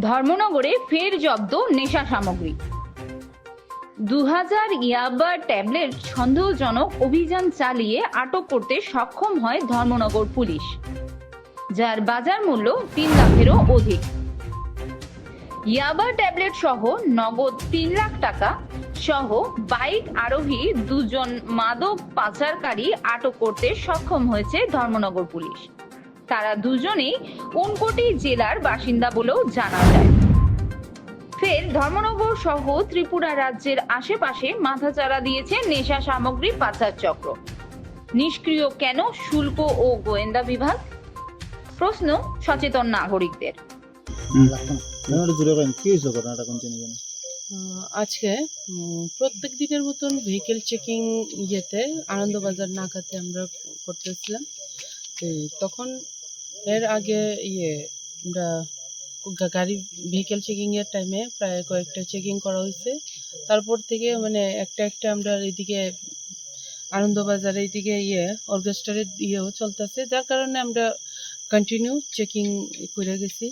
ধর্মনগরে ফের জব্দ নেশা সামগ্রী। দু হাজার ইয়াবা ট্যাবলেট সন্দেহজনক অভিযান চালিয়ে আটক করতে সক্ষম হয় ধর্মনগর পুলিশ, যার বাজার মূল্য তিন লাখেরও অধিক। ইয়াবা ট্যাবলেট সহ নগদ তিন লাখ টাকা সহ বাইক আরোহী দুজন মাদক পাচারকারী আটক করতে সক্ষম হয়েছে ধর্মনগর পুলিশ। তারা দুজনেই উনকোটি জেলার বাসিন্দা বলেও জানা যায়। ফের ধর্মনগর সহ ত্রিপুরা রাজ্যের আশেপাশে মাথাচাড়া দিয়েছে নেশা সামগ্রী পাচার চক্র। নিষ্ক্রিয় কেন শুল্ক ও গোয়েন্দা বিভাগ? প্রশ্ন সচেতন নাগরিকদের। আজকে প্রত্যেক দিনের মতন ভেহিকেল চেকিং ইয়েতে আনন্দবাজার নাকাতে আমরা করতেছিলাম। তখন এর আগে ইয়ে আমরা গাড়ি ভেহিকেল চেকিং এর টাইমে প্রায় কয়েকটা চেকিং করা হয়েছে। তারপর থেকে মানে একটা একটা আমরা এদিকে আনন্দবাজার এইদিকে ইয়ে অর্কেস্ট্রারের ইয়েও চলতেছে। যার কারণে আমরা কন্টিনিউ চেকিং করে গেছি।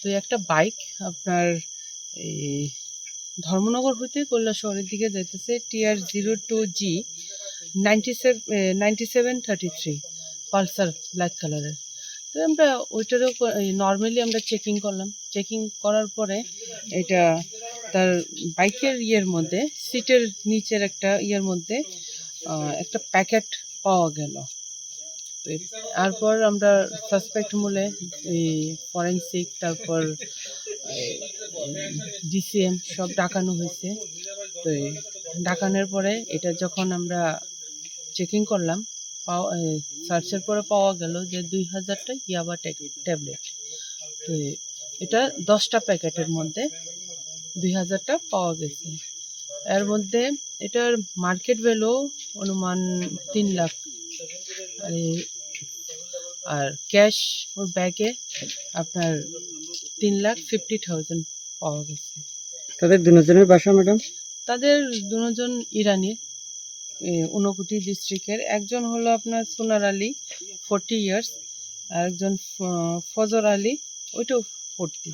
তো একটা বাইক আপনার এই ধর্মনগর হতে কল্যাণ শহরের দিকে যাইতেছে TR zero two G ninety seven ninety seven thirty three Pulsar black কালারের তো আমরা ওইটার ওইটারও নর্মালি আমরা চেকিং করলাম। চেকিং করার পরে এটা তার বাইকের ইয়ের মধ্যে সিটের নিচের একটা ইয়ের মধ্যে একটা প্যাকেট পাওয়া গেল। তারপর আমরা সাসপেক্ট মূলে এই ফরেন্সিক তারপর ডিসিএম সব ডাকানো হয়েছে। তো ডাকানোর পরে এটা যখন আমরা চেকিং করলাম পাওয়া সার্চের পরে পাওয়া গেল যে দুই হাজারটা ইয়াবা ট্যাবলেট তো এটা দশটা প্যাকেটের মধ্যে দুই হাজারটা পাওয়া গেছে। এর মধ্যে এটার মার্কেট ভ্যালু অনুমান তিন লাখ। আর ক্যাশ ওর ব্যাগে আপনার তিন লাখ ফিফটি থাউজেন্ড পাওয়া গেছে। তাদের দুজনের বাসা ম্যাডাম তাদের দুজন ইরানি ঊনকোটি ডিস্ট্রিক্টের একজন হলো আপনার সোনার আলী ফোরটি ইয়ার্স আর একজন ফজর আলী ওইটাও ফোরটি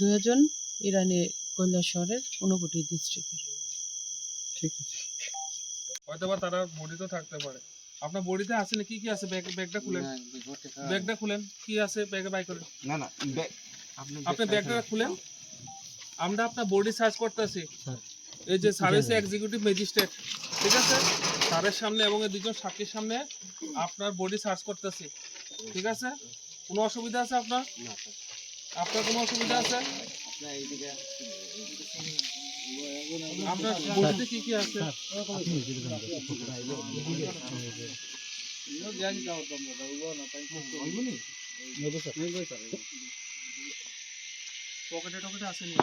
দুজন ইরানি কৈলাসহরের ঊনকোটি ডিস্ট্রিক্টের ঠিক আছে। হয়তো বা তারা বডিতে থাকতে পারে। আপনার বডিতে আছে না? কি কি আছে? ব্যাগ ব্যাগটা খুলেন। ব্যাগটা খুলেন। কি আছে? ব্যাগে বাই করেন। না না আপনি ব্যাগটা খুলেন। আমরা আপনার বডি সার্চ করতেছি। এই যে সার্ভিস এক্সিকিউটিভ ম্যাজিস্ট্রেট ঠিক আছে? স্যারের সামনে এবং এই দুজন সাক্ষীর সামনে আপনার বডি সার্চ করতেছি ঠিক আছে? কোনো অসুবিধা আছে আপনার? আপনার কোনো অসুবিধা আছে? আপনার বডিতে কি কি আছে? পকেটে টকেটে আসেনি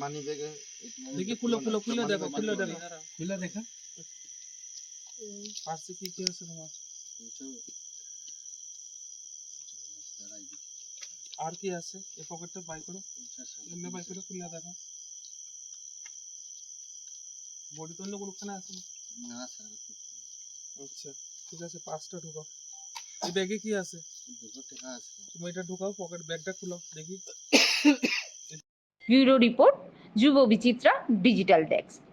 মানি ব্যাগে দেখি খুলে খুলে খুলে দেখো খুলে দেখো। খুলে দেখা। পার্সে কি কি আছে তোমার? আর কি আছে? এই পকেটটা বাই করো। এমনি বাই করে খুলে দেখো। বডি তো অন্য কোনোখানে আছে না? না স্যার আচ্ছা ঠিক আছে পাঁচটা ঢুকাও। এই ব্যাগে কি আছে? দুটো টাকা আছে। তুমি এটা ঢুকাও পকেট ব্যাগটা খুলো দেখি। ব্যুরো রিপোর্ট যুব বিচিত্রা ডিজিটাল ডেস্ক।